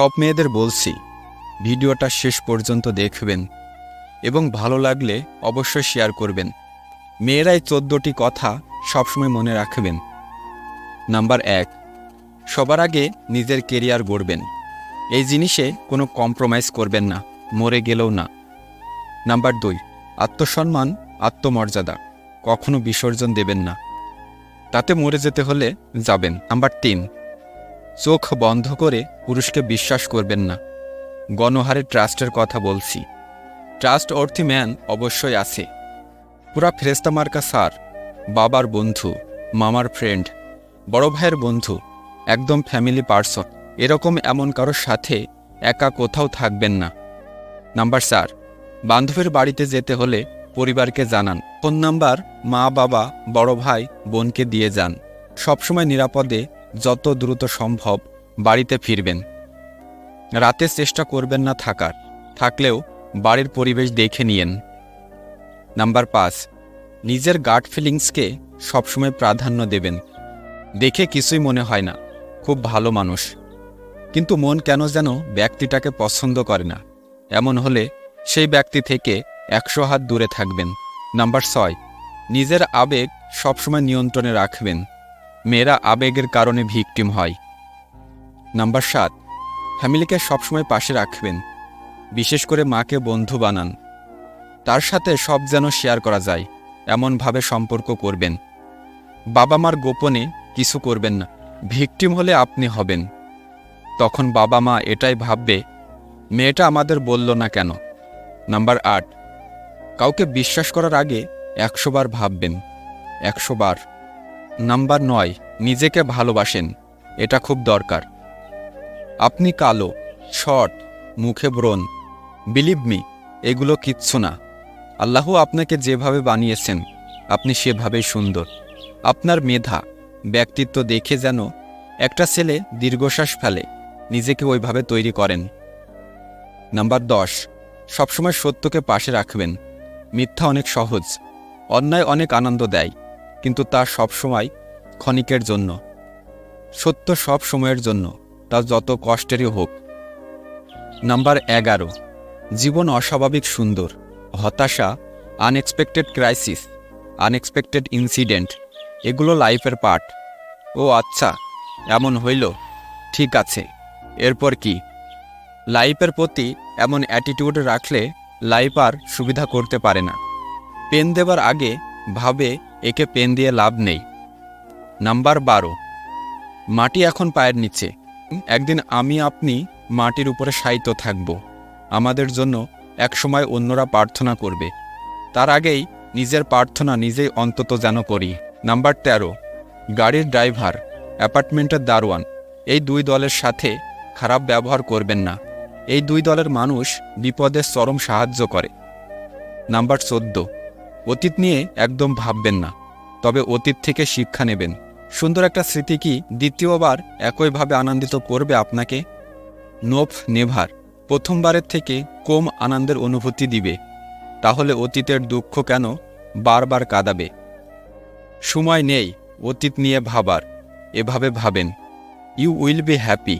সব মেয়েদের বলছি, ভিডিওটা শেষ পর্যন্ত দেখবেন এবং ভালো লাগলে অবশ্যই শেয়ার করবেন। মেয়েরাই চোদ্দোটি কথা সবসময় মনে রাখবেন। নাম্বার এক, সবার আগে নিজের কেরিয়ার গড়বেন। এই জিনিসে কোনো কম্প্রোমাইজ করবেন না, মরে গেলেও না। নাম্বার দুই, আত্মসম্মান, আত্মমর্যাদা কখনো বিসর্জন দেবেন না। তাতে মরে যেতে হলে যাবেন। নাম্বার তিন চোখ বন্ধ করে পুরুষকে বিশ্বাস করবেন না। গণহারে ট্রাস্টের কথা বলছি। ট্রাস্ট অর্থী ম্যান অবশ্যই আছে। পুরা ফেরেস্তা মার্কা স্যার, বাবার বন্ধু, মামার ফ্রেন্ড, বড় ভাইয়ের বন্ধু, একদম ফ্যামিলি পার্সন, এরকম এমন কারোর সাথে একা কোথাও থাকবেন না। নাম্বার চার বান্ধবীর বাড়িতে যেতে হলে পরিবারকে জানান। ফোন নাম্বার মা, বাবা, বড় ভাই, বোনকে দিয়ে যান। সবসময় নিরাপদে যত দ্রুত সম্ভব বাড়িতে ফিরবেন। রাতে চেষ্টা করবেন না থাকার, থাকলেও বাড়ির পরিবেশ দেখে নিয়েন। নাম্বার পাঁচ, নিজের গার্ড ফিলিংসকে সবসময় প্রাধান্য দেবেন। দেখে কিছুই মনে হয় না, খুব ভালো মানুষ। কিন্তু মন কেন যেন ব্যক্তিটাকে পছন্দ করে না। এমন হলে সেই ব্যক্তি থেকে একশো হাত দূরে থাকবেন। নাম্বার ছয়, নিজের আবেগ সবসময় নিয়ন্ত্রণে রাখবেন। মেয়েরা আবেগের কারণে ভিকটিম হয়। নাম্বার সাত, ফ্যামিলিকে সবসময় পাশে রাখবেন, বিশেষ করে মাকে বন্ধু বানান। তার সাথে সব যেন শেয়ার করা যায়, এমনভাবে সম্পর্ক করবেন। বাবা মার গোপনে কিছু করবেন না, ভিকটিম হলে আপনি হবেন। তখন বাবা মা এটাই ভাববে, মেয়েটা আমাদের বলল না কেন? নাম্বার আট, কাউকে বিশ্বাস করার আগে একশোবার ভাববেন, একশো বার। নাম্বার নয়, নিজেকে ভালোবাসেন, এটা খুব দরকার। আপনি কালো, শর্ট, মুখে ব্রণ, বিলিভ মি, এগুলো কিচ্ছু না। আল্লাহ আপনাকে যেভাবে বানিয়েছেন, আপনি সেভাবেই সুন্দর। আপনার মেধা, ব্যক্তিত্ব দেখে যেন একটা ছেলে দীর্ঘশ্বাস ফেলে, নিজেকে ওইভাবে তৈরি করেন। নাম্বার দশ, সবসময় সত্যকে পাশে রাখবেন। মিথ্যা অনেক সহজ, অন্যায় অনেক আনন্দ দেয়। কিন্তু তা সবসময় ক্ষণিকের জন্য। সত্য সব সময়ের জন্য, তা যত কষ্টেরই হোক। নাম্বার এগারো, জীবন অস্বাভাবিক সুন্দর, হতাশা আনএক্সপেক্টেড ক্রাইসিস আনএক্সপেক্টেড ইনসিডেন্ট এগুলো লাইফের পার্ট ও আচ্ছা এমন হইল, ঠিক আছে, এরপর কি? লাইফের প্রতি এমন অ্যাটিটিউড রাখলে লাইফ আর সুবিধা করতে পারে না। পেন দেবার আগে ভাবে একে পেন দিয়ে লাভ নেই। নাম্বার বারো। মাটি এখন পায়ের নিচে। একদিন আমি আপনি মাটির উপরে সাইিত থাকব। আমাদের জন্য একসময় অন্যরা প্রার্থনা করবে। তার আগেই নিজের প্রার্থনা নিজেই অন্তত যেন করি। নাম্বার তেরো। গাড়ির ড্রাইভার, অ্যাপার্টমেন্টের দারোয়ান, এই দুই দলের সাথে খারাপ ব্যবহার করবেন না। এই দুই দলের মানুষ বিপদে চরম সাহায্য করে। নাম্বার চোদ্দ। অতীত নিয়ে একদম ভাববেন না, তবে অতীত থেকে শিক্ষা নেবেন। সুন্দর একটা স্মৃতি কি দ্বিতীয়বার একইভাবে আনন্দিত করবে আপনাকে? নোফ নেভার, প্রথমবারের থেকে কম আনন্দের অনুভূতি দিবে, তাহলে অতীতের দুঃখ কেন বারবার কাঁদাবে? সময় নেই অতীত নিয়ে ভাবার, এভাবে ভাবেন। You will be happy.